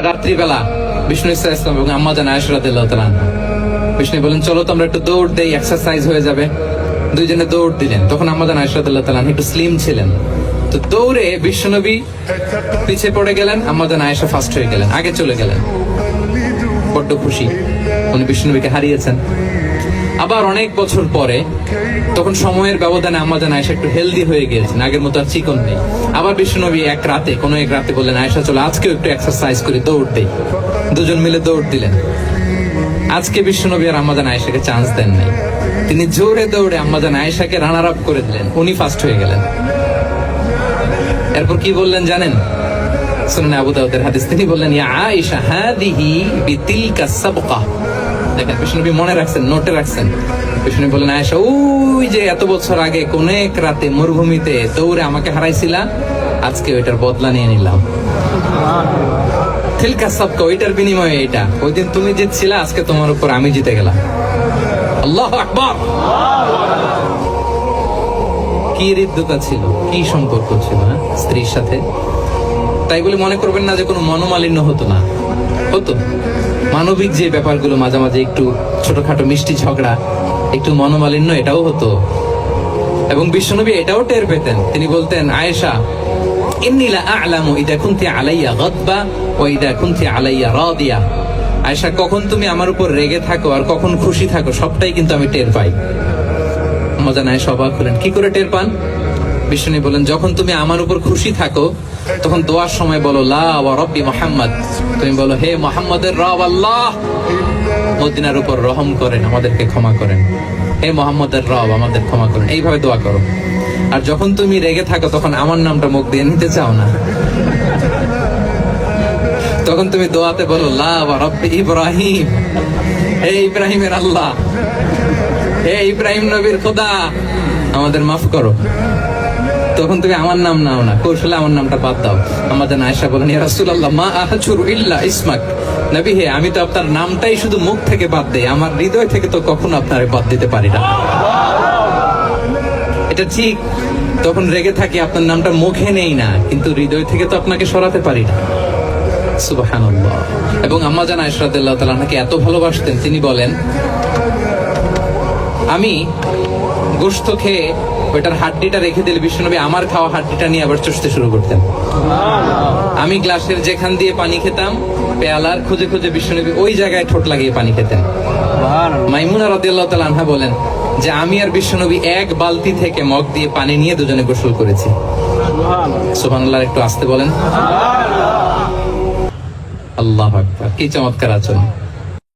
রাত্রিবেলা বিষ্ণু ইসা ইসলাম এবং আম্মা জান তালান বিষ্ণু বলেন, চলো তো আমরা একটু দৌড় দেই এক্সারসাইজ হয়ে যাবে। দুইজনে দৌড় দিলেন। তখন আম্মা জান আয়সরাদিল্লাহ তালান একটু স্লিম ছিলেন। তো দৌড়ে বিশ্বনবী পিছিয়ে পড়ে গেলেন, আম্মা জান আয়েশা ফার্স্ট হয়ে গেলেন, আগে চলে গেলেন। বড্ড খুশি। উনি বিষ্ণুনবীকে হারিয়েছেন। আবার অনেক বছর পরে তখন সময়ের ব্যবধানে আমাদের আয়সা একটু হেলদি হয়ে গিয়েছেন। আগের মতো আর চিকন নেই। আবার বিষ্ণুনবী এক রাতে, কোনো এক রাতে বললেন আয়সা চলো আজকেও একটু এক্সারসাইজ করে, দৌড় দেই। দুজন মিলে দৌড় দিলেন। আজকে বিষ্ণুনবী আর আমাদের আয়েশাকে চান্স দেন নাই। তিনি জোরে দৌড়ে আমাদের আয়েশাকে রানার আপ করে দিলেন। উনি ফার্স্ট হয়ে গেলেন। এরপর কি বললেন জানেন? শুনুন আবু দাউদের হাদিস। তিনি বললেন, ইয়া আয়েশা, হাদিহি বিতিলকা সাবকা। দেখেন, বিষ্ণুনবী মনে রাখছেন, নোটে রাখছেন। বিষ্ণু বললেন, আয়েশা, ওই যে এত বছর আগে কোন এক রাতে মরুভূমিতে দৌড়ে আমাকে হারাইছিলা, আজকে ওইটার বদলা নিয়ে নিলাম। তিলকা সাবকা, ওইটার বিনিময়ে এটা ওই দিন তুমি জিতছিলা, আজকে তোমার উপর আমি জিতে গেলাম। আল্লাহ আকবার! কি হৃদ্যতা ছিল, কি সম্পর্ক ছিল হ্যাঁ? স্ত্রীর সাথে? তাই বলে মনে করবেন না যে কোনো মনোমালিন্য হতো না। হতো। মানবিক যে ব্যাপারগুলো মাঝে মাঝে একটু ছোটখাটো মিষ্টি ঝগড়া, একটু মনোমালিন্য এটাও হতো। এবং বিশ্বনবী এটাও টের পেতেন। তিনি বলতেন, আয়েশা, ইন্নী লা আ'লামু ইদা কুনতি আলাইয়া গাদবা ওয়া ইদা কুনতি আলাইয়া রাদিয়া। আয়েশা, কখন তুমি আমার উপর রেগে থাকো আর কখন খুশি থাকো, সবটাই কিন্তু আমি টের পাই। মজা নাই সবাক হলেন। কি করে টের পান? বিষ্ণু বলেন, যখন তুমি আমার উপর খুশি থাকো তখন দোয়ার সময় বলো, লা মোহাম্মদ। তুমি বলো, হে মোহাম্মদের রব আল্লাহ। মদিনার উপর রহম করেন, আমাদেরকে ক্ষমা করেন। হে মোহাম্মদের রব, আমাদের ক্ষমা করেন। এইভাবে দোয়া করো। আর যখন তুমি রেগে থাকো, তখন আমার নামটা মুখ দিয়ে নিতে চাও না। তখন তুমি দোয়াতে বলো, লা ওয়া ইব্রাহিম। হে ইব্রাহিমের আল্লাহ। হে ইব্রাহিম নবীর খোদা। আমাদের মাফ করো। তখন তুমি আমার নাম নাও না। কৌশলে আমার নামটা বাদ দাও। আমাদের আয়সা বলেন রাসূলুল্লাহ, মা আহাজুরু ইল্লা ইসমাক। নবী হে, আমি তো আপনার নামটাই শুধু মুখ থেকে বাদ দেই। আমার হৃদয় থেকে তো কখনো আপনারে বাদ দিতে পারি না। এটা ঠিক, তখন রেগে থাকি, আপনার নামটা মুখে নেই না, কিন্তু হৃদয় থেকে তো আপনাকে সরাতে পারি না। সুবহানাল্লাহ। এবং আম্মা জান আয়েশা রাদিয়াল্লাহু তাআলা এত ভালোবাসতেন, তিনি বলেন, আমি গোস্ত খেয়ে ওইটার হাড্ডিটা রেখে দিলে বিষ্ণুনবী আমার খাওয়া হাড্ডিটা নিয়ে আবার চষতে শুরু করতেন। আমি গ্লাসের যেখান দিয়ে পানি খেতাম পেয়ালার খুঁজে খুঁজে বিষ্ণুনবী ওই জায়গায় ঠোঁট লাগিয়ে পানি খেতেন। মাইমুনা রাদিয়াল্লাহু তাআলা আনহা বলেন যে আমি আর বিশ্বনবী এক বালতি থেকে মগ দিয়ে পানি নিয়ে দুজনে গোসল করেছি। সুবহানাল্লাহ। একটু আসতে বলেন। আল্লাহ আকবার কি চমৎকার আচরণ।